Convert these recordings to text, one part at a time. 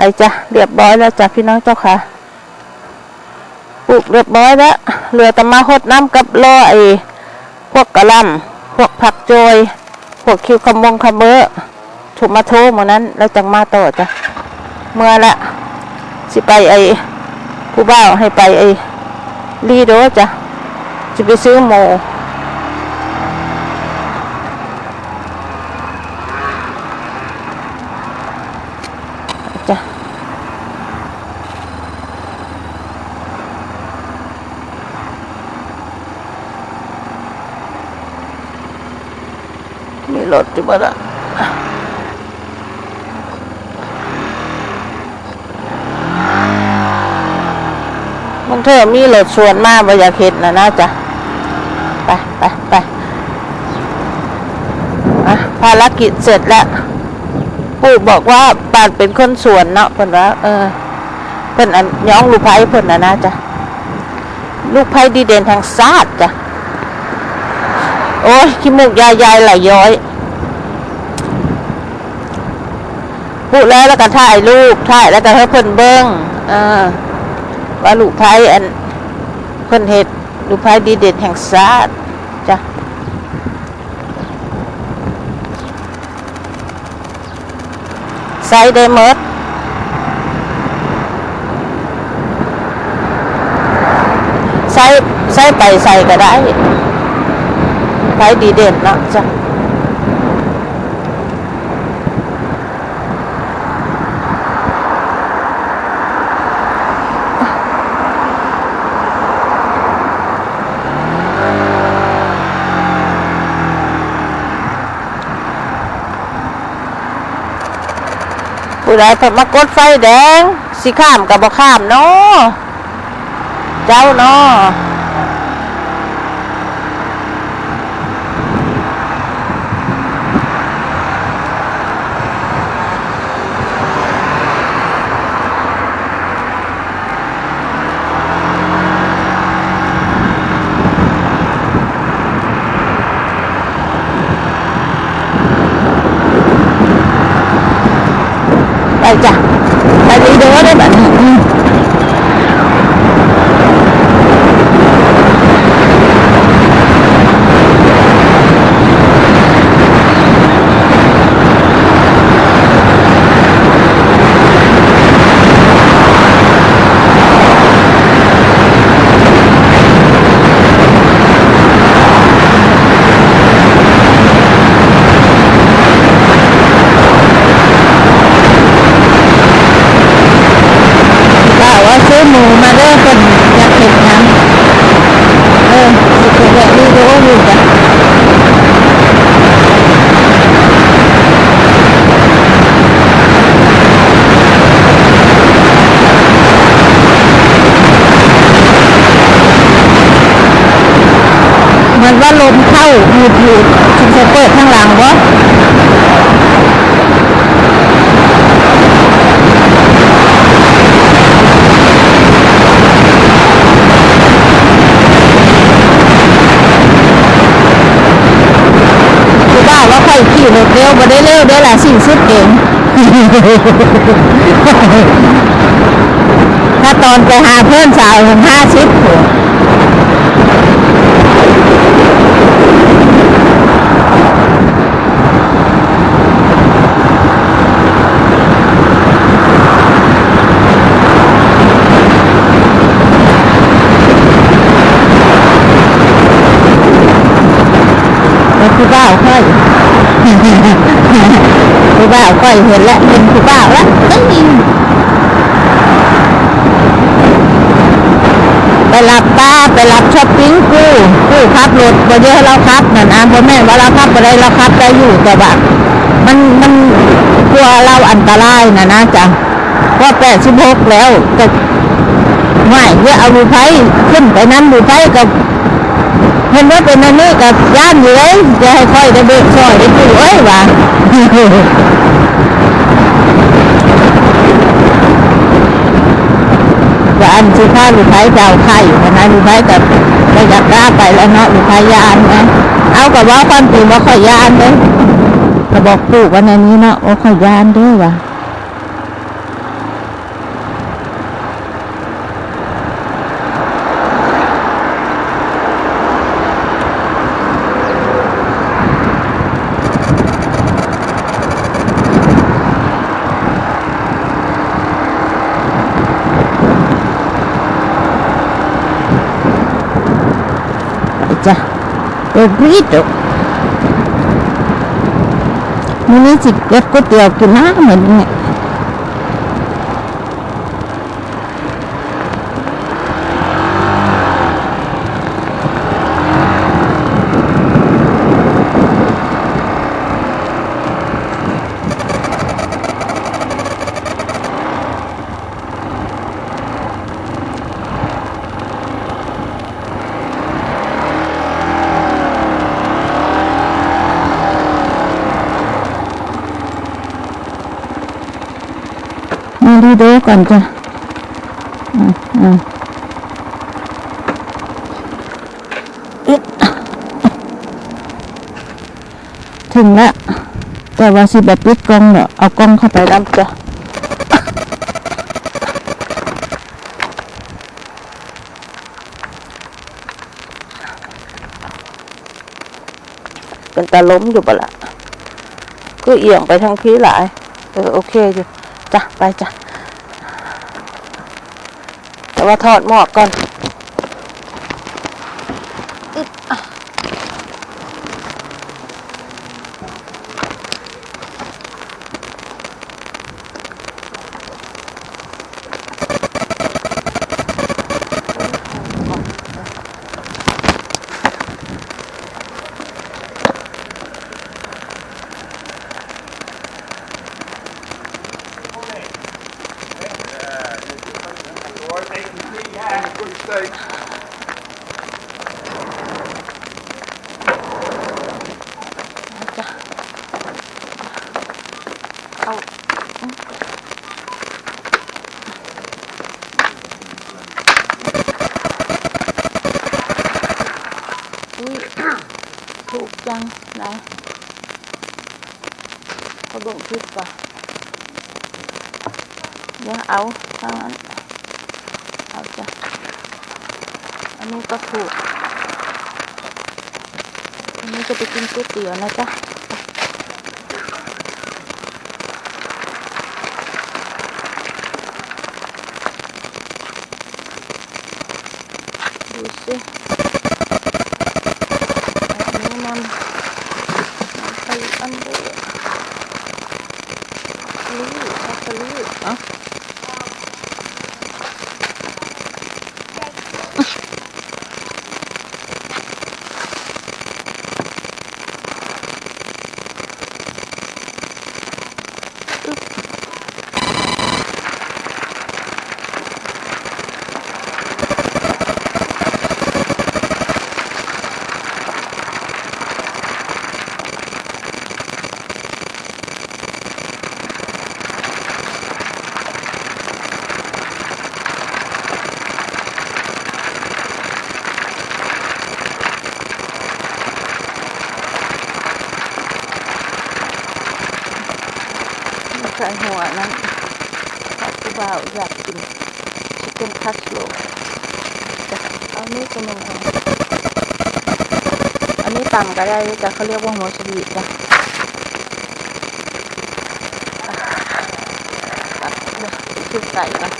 ไปจ้ะเรียบร้อยแล้วจ้ะพี่น้องเจ้าค่ะปลูกเรียบร้อยแล้วเหลือแต่มาหดน้ำกับล่อไอ้พวกกระลำพวกผักโจย พวกคิวขมงขมเบอถูกมาโทหมดนั้นแล้วจังมาต่อจ้ะเมื่อละสิไปไอ้ผู้บ่าวให้ไปไอ้ลีโดจ้ะจะไปซื้อหมู มีรถอยู่บ้านละมันเถอมีรถชวนมาบ่อยากเห็นนะนะจ๊ะไปไปไปอะภารกิจเสร็จแล้วปู่บอกว่าปานเป็นคนสวนเนาะเพิ่นว่าเออเพิ่นอันย้องลูกไผ่เพิ่นนะนะจ๊ะลูกไผ่ดีเด่นทางซาดจ้ะโอ้ยขี้มูกยายยายไหลย้อย พูดแล้วแล้วก็ถ่ายรูปถ่ายแล้วก็ให้เพิ่นเบิ้งว่าลูกไพ่อันเพิ่นเฮ็ดลูกไพ่ดีเด่นแห่งชาติจ้ะใส่ได้หมดใส่ใส่ไปใส่ก็ได้ไฟดีเด่นเนาะจ้ะ ผู้ใดเพิ่นมากดไฟแดง สิข้ามกับบ่ข้ามเนาะเจ้าเนาะ ไปจ้ะไปรีเดอร์ได้แบบนี้ก็ว่าซื้อหมูมาเด้อคนอยากเห็นน้ำเออสิคือแบบรีเดอร์อยู่จ้ะเห มือนว่าลมเข้าหยุดหยุดชุมชนเปิดข้างหลังวะคือว่าว่าค่อยขี่รถเร็วมาได้เร็วได้อละสิ่งสุดเองถ้าตอนไปหาเพื่อนสาวห้าสิบ แล้บ้าวค่อยคือบ้าวค่อยเห็นแล้วเป็นคือบ้าวแล้วไปรับป้าไปรับช้อปปิ้งกู้กู้ขับรถบ่เยอะเราขับนั่นอะบ่แม่ว่าเราขับบ่ได้เราขับได้อยู่แต่ว่ามันมันกลัวเราอันตรายนะนะจ๊ะเพราแปดสิบหกแล้วแต่ไม่เพื่อเอาดูไฟขึ้นไปนั้นดูไฟกับ เห็นว่าเป็นอันนี้กับย่านอยู่เลยจะให้ค่อยได้เบิกซอยได้กูเอ้ยว่ะว่าอันสุภาพลูกไผ่เจ้าไข่อยู่นะลูกไผ่กับไปอยากกล้าไปแล้วเนาะลูกไผ่ยานนะเอากับว่าความจริงว่าข่อยยานเลยก็บอกปู่วันนี้เนาะว่าข่อยยานด้วยว่ะ จ้ะ เปิดรีดอกมื้อนี้สิเก็บก๋ วยเตี๋ยวกินนะเหมือนเนี่ยมาดูดูก่อนจ้ะอืมอืมอึ๊ดถึงล้วแต่ว่าสิแบบปิดกล้องเนาะเอากล้องเข้าไปน้ำจ้ะเป็นตาล้มอยู่ปะละ่ะก็เอียงไปทางพี่หลาย เออ โอเคอยู่ จ้ะ ไปจ้ะ ว่าทอดหมอกก่อน ยังไหนเขาดุ่งพิษป่ะเดี๋ยวเอาทางนั้นเอาจ้ะอันนี้ก็ถูกอันนี้จะไปกินก๋วยเตี๋ยวนะจ๊ะ ดูสิอันนี้มันมันไปอันเดียวลือชักกะลือเอะใส่หัวนั้นขอบผู้บ่าวอยากกินชิคเก้นคัสโลจ้ะเอานี้ก็หนึ่งอันอัน นี้ต่ำก็ได้แต่เขาเรียกว่าหัวสวีทจ้ะตัดเลยชุบใส่กัน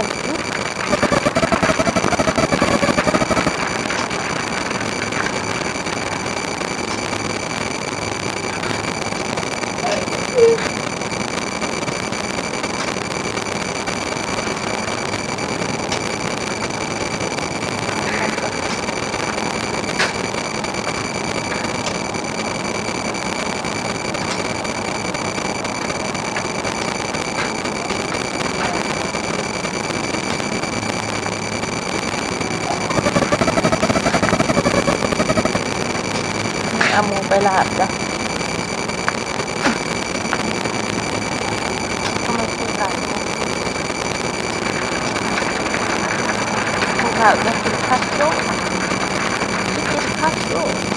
ะนนิดเอาหมูไปลาบจ้ะทำไมคือไก่ ผู้ข่าวจ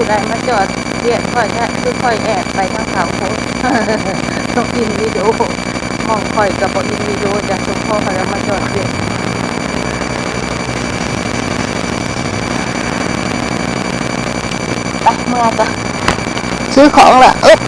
ผู้ใดมาจอดเรียกค่อยแค่ค่อยแอบไปทางเขาโคต้องอินวิดีโอมองค่อยกับอินวิดีโอจะกทุกพ่อเขาแล้วมาจอดเรียก เมื่อปะซื้อของละอึ๊บ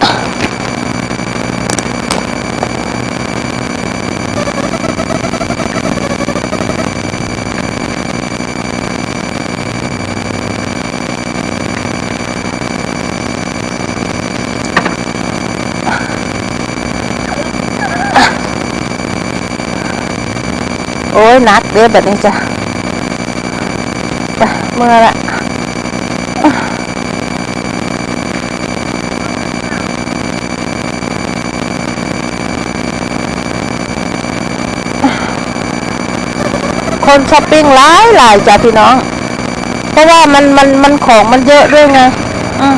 โอ้ยหนักเด้อแบบนี้จ้ะไปเมื่อละ คนช้อปปิ้งหลายหลายจ้ะพี่น้อง เพราะว่ามันมันมันของมันเยอะด้วยไงอืม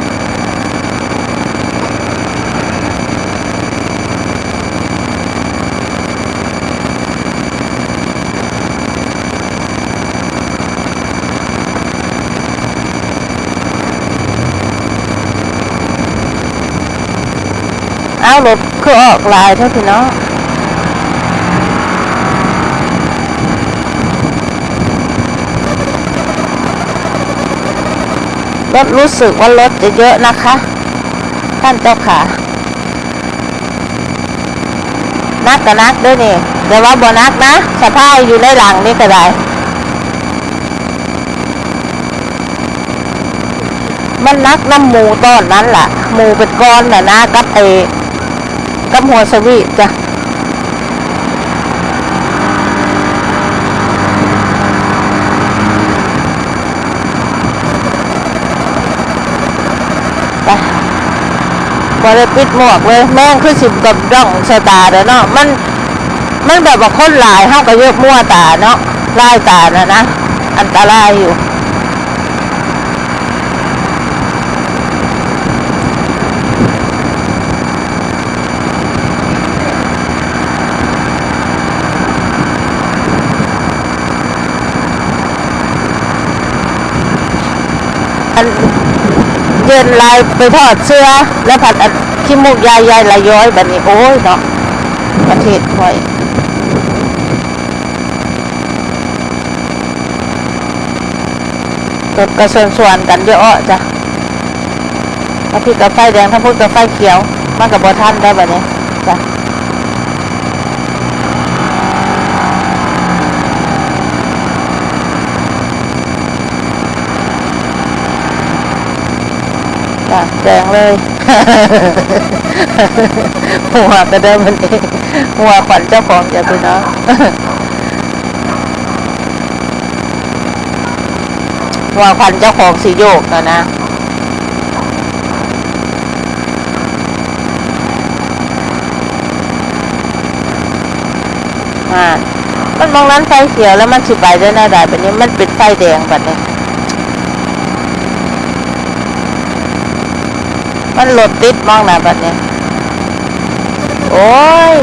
เอารถคือออกหลายเท่าพี่น้อง รถรู้สึกว่ารถจะเยอะนะคะ ท่านเจ้าขานักกับนักด้วยนี่แต่ว่าบ่นักนะสะพายอยู่ในหลังนี่ก็ได้มันนักน้ำหมูตอนนั้นล่ะ หมูเป็นก้อนน่ะนะกับเอกับหัวสวีจ้ะ บริปิดหมวกเลย แม่งคือสิบกับด่องสตาเด้อเนาะมัน มันแบบว่าคนหลายเฮาก็เยอะมั่วตาเนาะลายตานะนะ อันตรายอยู่ อัน เดินลายไปทอดเสื้อ แล้วผัดขี้มูกยายยายละย้อยแบบนี้โอ้ยเนาะประเทศคอยตดกระส่วนส่วนๆกันเยอะจ้ะถ้าพี่กับไฟแดงถ้าพูดกับไฟเขียวมันกับบอท่านได้แบบนี้ จ้ะแดงเลย หัวกระเดิมมันเองหัวขวัญเจ้าของอย่าไปเนาะหัวขวัญเจ้าของสีโยกนะนะอ่ามันมองนั้นไฟเขียวแล้วมันสิไปได้หน้าได้แบบนี้มันเป็นไฟแดงแบบนี้ มันรถติดมองนะแบบนี้โอ้ย